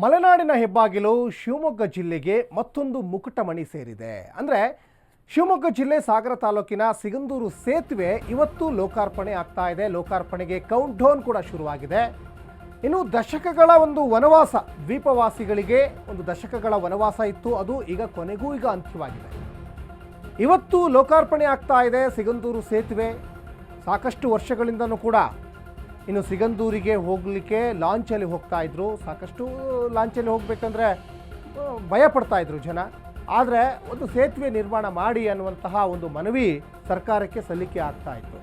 ಮಲೆನಾಡಿನ ಹೆಬ್ಬಾಗಿಲು ಶಿವಮೊಗ್ಗ ಜಿಲ್ಲೆಗೆ ಮತ್ತೊಂದು ಮುಕುಟಮಣಿ ಸೇರಿದೆ. ಅಂದರೆ ಶಿವಮೊಗ್ಗ ಜಿಲ್ಲೆ ಸಾಗರ ತಾಲೂಕಿನ ಸಿಗಂದೂರು ಸೇತುವೆ ಇವತ್ತು ಲೋಕಾರ್ಪಣೆ ಆಗ್ತಾ ಇದೆ. ಲೋಕಾರ್ಪಣೆಗೆ ಕೌಂಟ್ ಡೌನ್ ಕೂಡ ಶುರುವಾಗಿದೆ. ಇನ್ನು ದಶಕಗಳ ಒಂದು ವನವಾಸ, ದ್ವೀಪವಾಸಿಗಳಿಗೆ ಒಂದು ದಶಕಗಳ ವನವಾಸ ಇತ್ತು. ಅದು ಈಗ ಕೊನೆಗೂ ಈಗ ಅಂತ್ಯವಾಗಿದೆ. ಇವತ್ತು ಲೋಕಾರ್ಪಣೆ ಆಗ್ತಾ ಇದೆ ಸಿಗಂದೂರು ಸೇತುವೆ. ಸಾಕಷ್ಟು ವರ್ಷಗಳಿಂದನೂ ಕೂಡ ಇನ್ನು ಸಿಗಂದೂರಿಗೆ ಹೋಗಲಿಕ್ಕೆ ಲಾಂಚಲ್ಲಿ ಹೋಗ್ತಾ ಇದ್ರು. ಸಾಕಷ್ಟು ಲಾಂಚಲ್ಲಿ ಹೋಗಬೇಕಂದ್ರೆ ಭಯ ಪಡ್ತಾ ಇದ್ರು ಜನ. ಆದರೆ ಒಂದು ಸೇತುವೆ ನಿರ್ಮಾಣ ಮಾಡಿ ಅನ್ನುವಂತಹ ಒಂದು ಮನವಿ ಸರ್ಕಾರಕ್ಕೆ ಸಲ್ಲಿಕೆ ಆಗ್ತಾ ಇತ್ತು.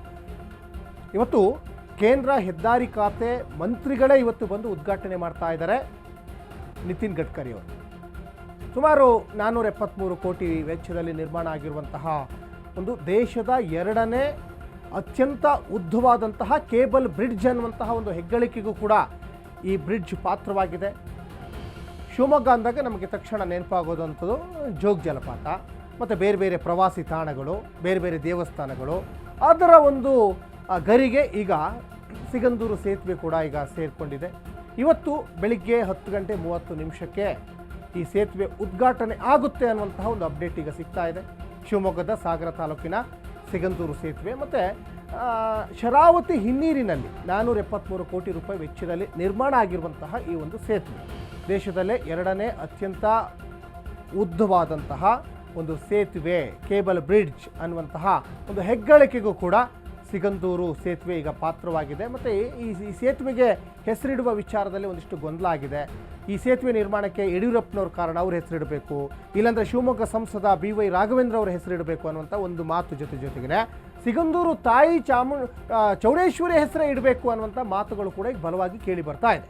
ಇವತ್ತು ಕೇಂದ್ರ ಹೆದ್ದಾರಿ ಖಾತೆ ಮಂತ್ರಿಗಳೇ ಇವತ್ತು ಬಂದು ಉದ್ಘಾಟನೆ ಮಾಡ್ತಾ ಇದ್ದಾರೆ ನಿತಿನ್ ಗಡ್ಕರಿ ಅವರು. ಸುಮಾರು ನಾನ್ನೂರ ಎಪ್ಪತ್ತ್ಮೂರು ಕೋಟಿ ವೆಚ್ಚದಲ್ಲಿ ನಿರ್ಮಾಣ ಆಗಿರುವಂತಹ ಒಂದು ದೇಶದ ಎರಡನೇ ಅತ್ಯಂತ ಉದ್ದವಾದಂತಹ ಕೇಬಲ್ ಬ್ರಿಡ್ಜ್ ಅನ್ನುವಂತಹ ಒಂದು ಹೆಗ್ಗಳಿಕೆಗೂ ಕೂಡ ಈ ಬ್ರಿಡ್ಜ್ ಪಾತ್ರವಾಗಿದೆ. ಶಿವಮೊಗ್ಗ ಅಂದಾಗ ನಮಗೆ ತಕ್ಷಣ ನೆನಪಾಗೋದಂಥದ್ದು ಜೋಗ ಜಲಪಾತ, ಮತ್ತು ಬೇರೆ ಬೇರೆ ಪ್ರವಾಸಿ ತಾಣಗಳು, ಬೇರೆ ಬೇರೆ ದೇವಸ್ಥಾನಗಳು. ಅದರ ಒಂದು ಗರಿಗೆ ಈಗ ಸಿಗಂದೂರು ಸೇತುವೆ ಕೂಡ ಈಗ ಸೇರಿಕೊಂಡಿದೆ. ಇವತ್ತು ಬೆಳಿಗ್ಗೆ ಹತ್ತು ಗಂಟೆ ಮೂವತ್ತು ನಿಮಿಷಕ್ಕೆ ಈ ಸೇತುವೆ ಉದ್ಘಾಟನೆ ಆಗುತ್ತೆ ಅನ್ನುವಂತಹ ಒಂದು ಅಪ್ಡೇಟ್ ಈಗ ಸಿಗ್ತಾ ಇದೆ. ಶಿವಮೊಗ್ಗದ ಸಾಗರ ತಾಲೂಕಿನ ಸಿಗಂದೂರು ಸೇತುವೆ ಮತ್ತು ಶರಾವತಿ ಹಿನ್ನೀರಿನಲ್ಲಿ ನಾನ್ನೂರ ಎಪ್ಪತ್ತ್ಮೂರು ಕೋಟಿ ರೂಪಾಯಿ ವೆಚ್ಚದಲ್ಲಿ ನಿರ್ಮಾಣ ಆಗಿರುವಂತಹ ಈ ಒಂದು ಸೇತುವೆ. ದೇಶದಲ್ಲೇ ಎರಡನೇ ಅತ್ಯಂತ ಉದ್ದವಾದಂತಹ ಒಂದು ಸೇತುವೆ, ಕೇಬಲ್ ಬ್ರಿಡ್ಜ್ ಅನ್ನುವಂತಹ ಒಂದು ಹೆಗ್ಗಳಿಕೆಗೂ ಕೂಡ ಸಿಗಂದೂರು ಸೇತುವೆ ಈಗ ಪಾತ್ರವಾಗಿದೆ ಮತ್ತು ಈ ಈ ಸೇತುವೆಗೆ ಹೆಸರಿಡುವ ವಿಚಾರದಲ್ಲಿ ಒಂದಿಷ್ಟು ಗೊಂದಲ ಆಗಿದೆ ಈ ಸೇತುವೆ ನಿರ್ಮಾಣಕ್ಕೆ ಯಡಿಯೂರಪ್ಪನವ್ರ ಕಾರಣ ಅವ್ರ ಹೆಸರಿಡಬೇಕು, ಇಲ್ಲಾಂದರೆ ಶಿವಮೊಗ್ಗ ಸಂಸದ ಬಿ ವೈ ರಾಘವೇಂದ್ರ ಅವರ ಹೆಸರಿಡಬೇಕು ಅನ್ನುವಂಥ ಒಂದು ಮಾತು ಜೊತೆ ಜೊತೆಗೆ ಸಿಗಂದೂರು ತಾಯಿ ಚಾಮು ಚೌಡೇಶ್ವರಿ ಹೆಸರೇ ಇಡಬೇಕು ಅನ್ನುವಂಥ ಮಾತುಗಳು ಕೂಡ ಈಗ ಬಲವಾಗಿ ಕೇಳಿ ಬರ್ತಾ ಇದೆ.